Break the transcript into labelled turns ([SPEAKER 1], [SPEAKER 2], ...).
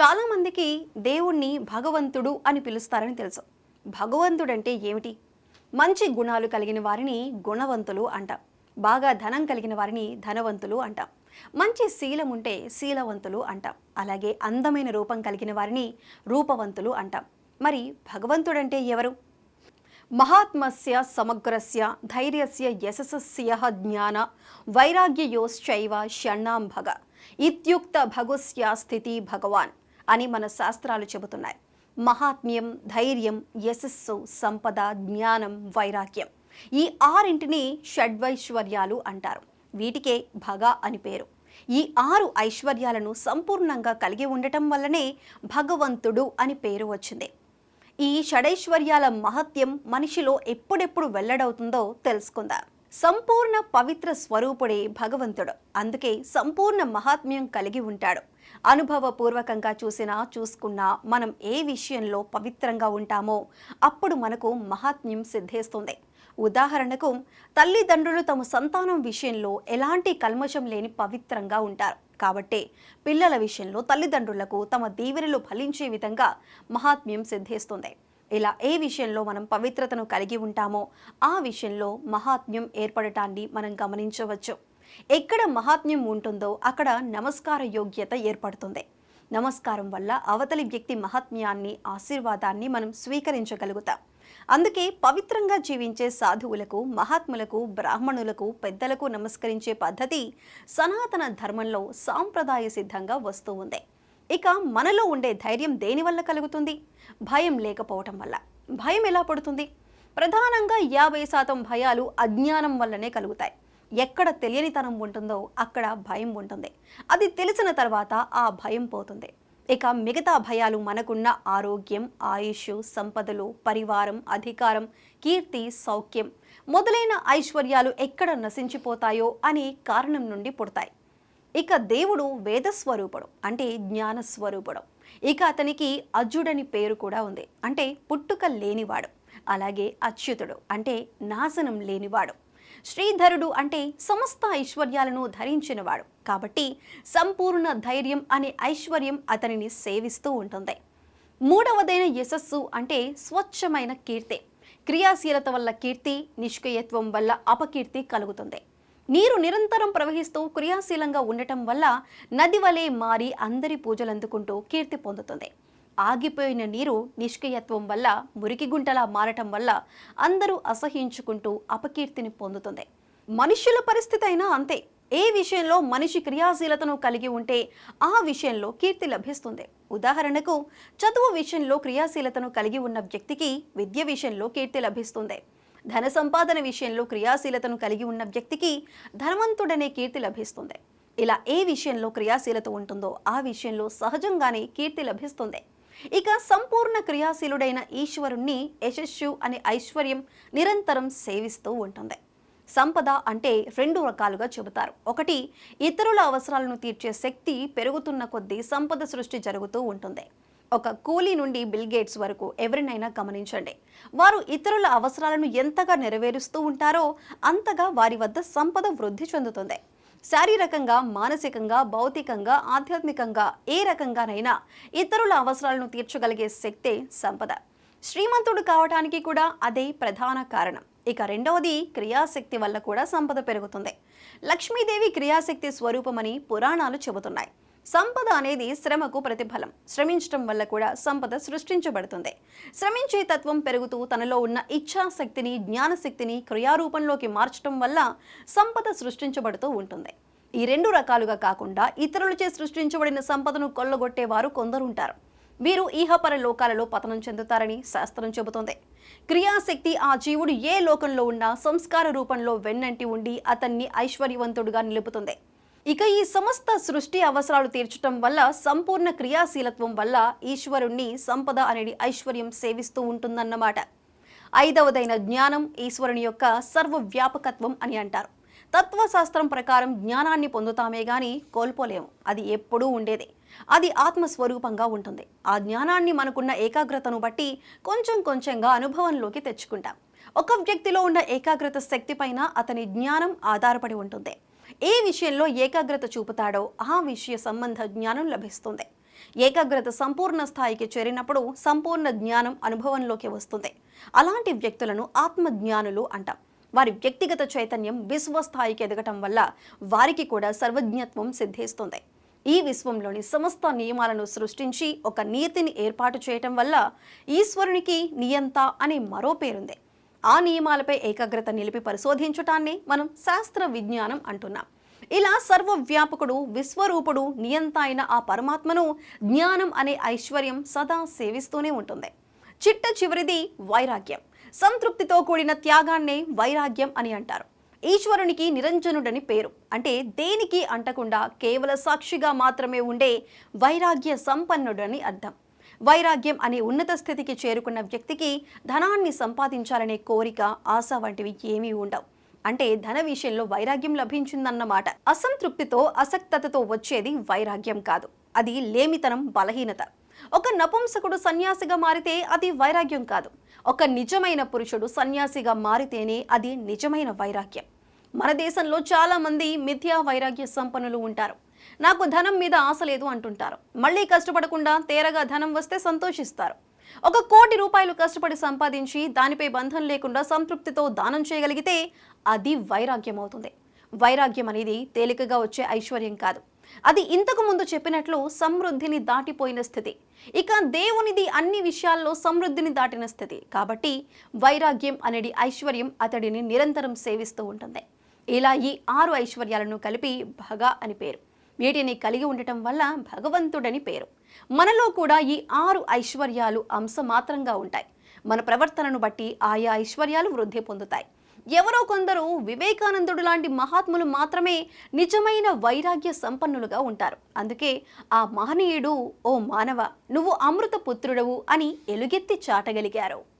[SPEAKER 1] చాలామందికి దేవుణ్ణి భగవంతుడు అని పిలుస్తారని తెలుసు. భగవంతుడంటే ఏమిటి? మంచి గుణాలు కలిగిన వారిని గుణవంతులు అంటాం. బాగా ధనం కలిగిన వారిని ధనవంతులు అంటాం. మంచి శీలం ఉంటే శీలవంతులు అంటాం. అలాగే అందమైన రూపం కలిగిన వారిని రూపవంతులు అంటాం. మరి భగవంతుడంటే ఎవరు? మహాత్మస్య సమగ్రస్య ధైర్యస్య యశస్య జ్ఞాన వైరాగ్యయోశ్చైవ షణ్ణాంభగ. ఇత్యుక్త భగుస్య స్థితి భగవాన్. అని మన శాస్త్రాలు చెబుతున్నాయి. మహాత్మ్యం ధైర్యం యశస్సు సంపద జ్ఞానం వైరాగ్యం. ఈ ఆరింటిని షడ్వైశ్వర్యాలు అంటారు. వీటికే భగ అని పేరు. ఈ ఆరు ఐశ్వర్యాలను సంపూర్ణంగా కలిగి ఉండటం వల్లనే భగవంతుడు అని పేరు వచ్చింది. ఈ షడైశ్వర్యాల మహత్యం మనిషిలో ఎప్పుడెప్పుడు వెల్లడవుతుందో తెలుసుకుందాం. సంపూర్ణ పవిత్ర స్వరూపుడే భగవంతుడు. అందుకే సంపూర్ణ మహాత్మ్యం కలిగి ఉంటాడు. అనుభవపూర్వకంగా చూసినా చూసుకున్నా మనం ఏ విషయంలో పవిత్రంగా ఉంటామో అప్పుడు మనకు మహాత్మ్యం సిద్ధిస్తుంది. ఉదాహరణకు తల్లిదండ్రులు తమ సంతానం విషయంలో ఎలాంటి కల్మషం లేని పవిత్రంగా ఉంటారు. కాబట్టే పిల్లల విషయంలో తల్లిదండ్రులకు తమ దీవెనలు ఫలించే విధంగా మహాత్మ్యం సిద్ధిస్తుంది. ఇలా ఏ విషయంలో మనం పవిత్రతను కలిగి ఉంటామో ఆ విషయంలో మహాత్మ్యం ఏర్పడటాన్ని మనం గమనించవచ్చు. ఎక్కడ మహాత్మ్యం ఉంటుందో అక్కడ నమస్కార యోగ్యత ఏర్పడుతుంది. నమస్కారం వల్ల అవతలి వ్యక్తి మహాత్మ్యాన్ని ఆశీర్వాదాన్ని మనం స్వీకరించగలుగుతాం. అందుకే పవిత్రంగా జీవించే సాధువులకు మహాత్ములకు బ్రాహ్మణులకు పెద్దలకు నమస్కరించే పద్ధతి సనాతన ధర్మంలో సాంప్రదాయ సిద్ధంగా వస్తూ ఉంది. ఇక మనలో ఉండే ధైర్యం దేనివల్ల కలుగుతుంది? భయం లేకపోవటం వల్ల. భయం ఎలా పడుతుంది? ప్రధానంగా యాభై శాతం భయాలు అజ్ఞానం వల్లనే కలుగుతాయి. ఎక్కడ తెలియనితనం ఉంటుందో అక్కడ భయం ఉంటుంది. అది తెలిసిన తర్వాత ఆ భయం పోతుంది. ఇక మిగతా భయాలు మనకున్న ఆరోగ్యం ఆయుష్ సంపదలు పరివారం అధికారం కీర్తి సౌఖ్యం మొదలైన ఐశ్వర్యాలు ఎక్కడ నశించిపోతాయో అనే కారణం నుండి పుడతాయి. ఇక దేవుడు వేదస్వరూపుడు అంటే జ్ఞానస్వరూపుడు. ఇక అతనికి అజ్జుడని పేరు కూడా ఉంది. అంటే పుట్టుక లేనివాడు అలాగే అచ్యుతుడు అంటే నాశనం లేనివాడు. శ్రీధరుడు అంటే సమస్త ఐశ్వర్యాలను ధరించినవాడు. కాబట్టి సంపూర్ణ ధైర్యం అనే ఐశ్వర్యం అతనిని సేవిస్తూ ఉంటుంది. మూడవదైన యశస్సు అంటే స్వచ్ఛమైన కీర్తి. క్రియాశీలత వల్ల కీర్తి నిష్క్రియత్వం వల్ల అపకీర్తి కలుగుతుంది. నీరు నిరంతరం ప్రవహిస్తూ క్రియాశీలంగా ఉండటం వల్ల నది వలె మారి అందరి పూజలందుకుంటూ కీర్తి పొందుతుంది. ఆగిపోయిన నీరు నిష్క్రియత్వం వల్ల మురికి గుంటలా మారటం వల్ల అందరూ అసహించుకుంటూ అపకీర్తిని పొందుతుంది. మనుష్యుల పరిస్థితి అయినా అంతే. ఏ విషయంలో మనిషి క్రియాశీలతను కలిగి ఉంటే ఆ విషయంలో కీర్తి లభిస్తుంది. ఉదాహరణకు చదువు విషయంలో క్రియాశీలతను కలిగి ఉన్న వ్యక్తికి విద్య విషయంలో కీర్తి లభిస్తుంది. ధన సంపాదన విషయంలో క్రియాశీలతను కలిగి ఉన్న వ్యక్తికి ధనవంతుడనే కీర్తి లభిస్తుంది. ఇలా ఏ విషయంలో క్రియాశీలత ఉంటుందో ఆ విషయంలో సహజంగానే కీర్తి లభిస్తుంది. ఇక సంపూర్ణ క్రియాశీలుడైన ఈశ్వరుణ్ణి యశస్సు అనే ఐశ్వర్యం నిరంతరం సేవిస్తూ ఉంటుంది. సంపద అంటే రెండు రకాలుగా చెబుతారు. ఒకటి ఇతరుల అవసరాలను తీర్చే శక్తి పెరుగుతున్న కొద్దీ సంపద సృష్టి జరుగుతూ ఉంటుంది. ఒక కూలీ నుండి బిల్ గేట్స్ వరకు ఎవరినైనా గమనించండి. వారు ఇతరుల అవసరాలను ఎంతగా నెరవేరుస్తూ ఉంటారో అంతగా వారి వద్ద సంపద వృద్ధి చెందుతుంది. శారీరకంగా మానసికంగా భౌతికంగా ఆధ్యాత్మికంగా ఏ రకంగానైనా ఇతరుల అవసరాలను తీర్చగలిగే శక్తే సంపద. శ్రీమంతుడు కావటానికి కూడా అదే ప్రధాన కారణం. ఇక రెండవది క్రియాశక్తి వల్ల కూడా సంపద పెరుగుతుంది. లక్ష్మీదేవి క్రియాశక్తి స్వరూపమని పురాణాలు చెబుతున్నాయి. సంపద అనేది శ్రమకు ప్రతిఫలం. శ్రమించడం వల్ల కూడా సంపద సృష్టించబడుతుంది. శ్రమించే తత్వం పెరుగుతూ తనలో ఉన్న ఇచ్ఛాశక్తిని జ్ఞానశక్తిని క్రియారూపంలోకి మార్చడం వల్ల సంపద సృష్టించబడుతూ ఉంటుంది. ఈ రెండు రకాలుగా కాకుండా ఇతరులచే సృష్టించబడిన సంపదను కొల్లగొట్టేవారు కొందరుంటారు. వీరు ఈహపర లోకాలలో పతనం చెందుతారని శాస్త్రం చెబుతోంది. క్రియాశక్తి ఆ జీవుడు ఏ లోకంలో ఉన్నా సంస్కార రూపంలో వెన్నంటి ఉండి అతన్ని ఐశ్వర్యవంతుడుగా నిలుపుతుంది. ఇక ఈ సమస్త సృష్టి అవసరాలు తీర్చటం వల్ల సంపూర్ణ క్రియాశీలత్వం వల్ల ఈశ్వరుణ్ణి సంపద అనేది ఐశ్వర్యం సేవిస్తూ ఉంటుందన్నమాట. ఐదవదైన జ్ఞానం ఈశ్వరుని యొక్క సర్వవ్యాపకత్వం అని అంటారు. తత్వశాస్త్రం ప్రకారం జ్ఞానాన్ని పొందుతామే గాని కోల్పోలేము. అది ఎప్పుడూ ఉండేది. అది ఆత్మస్వరూపంగా ఉంటుంది. ఆ జ్ఞానాన్ని మనకున్న ఏకాగ్రతను బట్టి కొంచెం కొంచెంగా అనుభవంలోకి తెచ్చుకుంటాం. ఒక వ్యక్తిలో ఉన్న ఏకాగ్రత శక్తి పైన అతని జ్ఞానం ఆధారపడి ఉంటుంది. ఏ విషయంలో ఏకాగ్రత చూపుతాడో ఆ విషయ సంబంధ జ్ఞానం లభిస్తుంది. ఏకాగ్రత సంపూర్ణ స్థాయికి చేరినప్పుడు సంపూర్ణ జ్ఞానం అనుభవంలోకి వస్తుంది. అలాంటి వ్యక్తులను ఆత్మజ్ఞానులు అంటాం. వారి వ్యక్తిగత చైతన్యం విశ్వస్థాయికి ఎదగటం వల్ల వారికి కూడా సర్వజ్ఞత్వం సిద్ధిస్తుంది. ఈ విశ్వంలోని సమస్త నియమాలను సృష్టించి ఒక నీతిని ఏర్పాటు చేయటం వల్ల ఈశ్వరునికి నియంత అనే మరో పేరుంది. ఆ నియమాలపై ఏకాగ్రత నిలిపి పరిశోధించటాన్ని మనం శాస్త్ర విజ్ఞానం అంటున్నాం. ఇలా సర్వవ్యాపకుడు విశ్వరూపుడు నియంత అయిన ఆ పరమాత్మను జ్ఞానం అనే ఐశ్వర్యం సదా సేవిస్తూనే ఉంటుంది. చిట్ట చివరిది వైరాగ్యం. సంతృప్తితో కూడిన త్యాగాన్నే వైరాగ్యం అని అంటారు. ఈశ్వరునికి నిరంజనుడని పేరు. అంటే దేనికి అంటకుండా కేవల సాక్షిగా మాత్రమే ఉండే వైరాగ్య సంపన్నుడని అర్థం. వైరాగ్యం అనే ఉన్నత స్థితికి చేరుకున్న వ్యక్తికి ధనాన్ని సంపాదించాలనే కోరిక ఆశ వంటివి ఏమీ ఉండవు. అంటే ధన విషయంలో వైరాగ్యం లభించిందన్నమాట. అసంతృప్తితో అసక్తతతో వచ్చేది వైరాగ్యం కాదు. అది లేమితనం బలహీనత. ఒక నపుంసకుడు సన్యాసిగా మారితే అది వైరాగ్యం కాదు. ఒక నిజమైన పురుషుడు సన్యాసిగా మారితేనే అది నిజమైన వైరాగ్యం. మన దేశంలో చాలామంది మిథ్యా వైరాగ్య సంపన్నులు ఉంటారు. నాకు ధనం మీద ఆశ లేదు అంటుంటారు. మళ్ళీ కష్టపడకుండా తేరగా ధనం వస్తే సంతోషిస్తారు. ఒక కోటి రూపాయలు కష్టపడి సంపాదించి దానిపై బంధం లేకుండా సంతృప్తితో దానం చేయగలిగితే అది వైరాగ్యం అవుతుంది వైరాగ్యం అనేది తేలికగా వచ్చే ఐశ్వర్యం కాదు. అది ఇంతకు ముందు చెప్పినట్లు సమృద్ధిని దాటిపోయిన స్థితి. ఇక దేవునిది అన్ని విషయాల్లో సమృద్ధిని దాటిన స్థితి. కాబట్టి వైరాగ్యం అనేది ఐశ్వర్యం అతడిని నిరంతరం సేవిస్తూ ఉంటుంది. ఇలా ఈ ఆరు ఐశ్వర్యాలను కలిపి భగ అని పేరు. వీటిని కలిగి ఉండటం వల్ల భగవంతుడని పేరు. మనలో కూడా ఈ ఆరు ఐశ్వర్యాలు అంశ మాత్రంగా ఉంటాయి. మన ప్రవర్తనను బట్టి ఆయా ఐశ్వర్యాలు వృద్ధి పొందుతాయి. ఎవరో కొందరు వివేకానందుడు లాంటి మహాత్ములు మాత్రమే నిజమైన వైరాగ్య సంపన్నులుగా ఉంటారు. అందుకే ఆ మహనీయుడు ఓ మానవ నువ్వు అమృత పుత్రుడవు అని ఎలుగెత్తి చాటగలిగారు.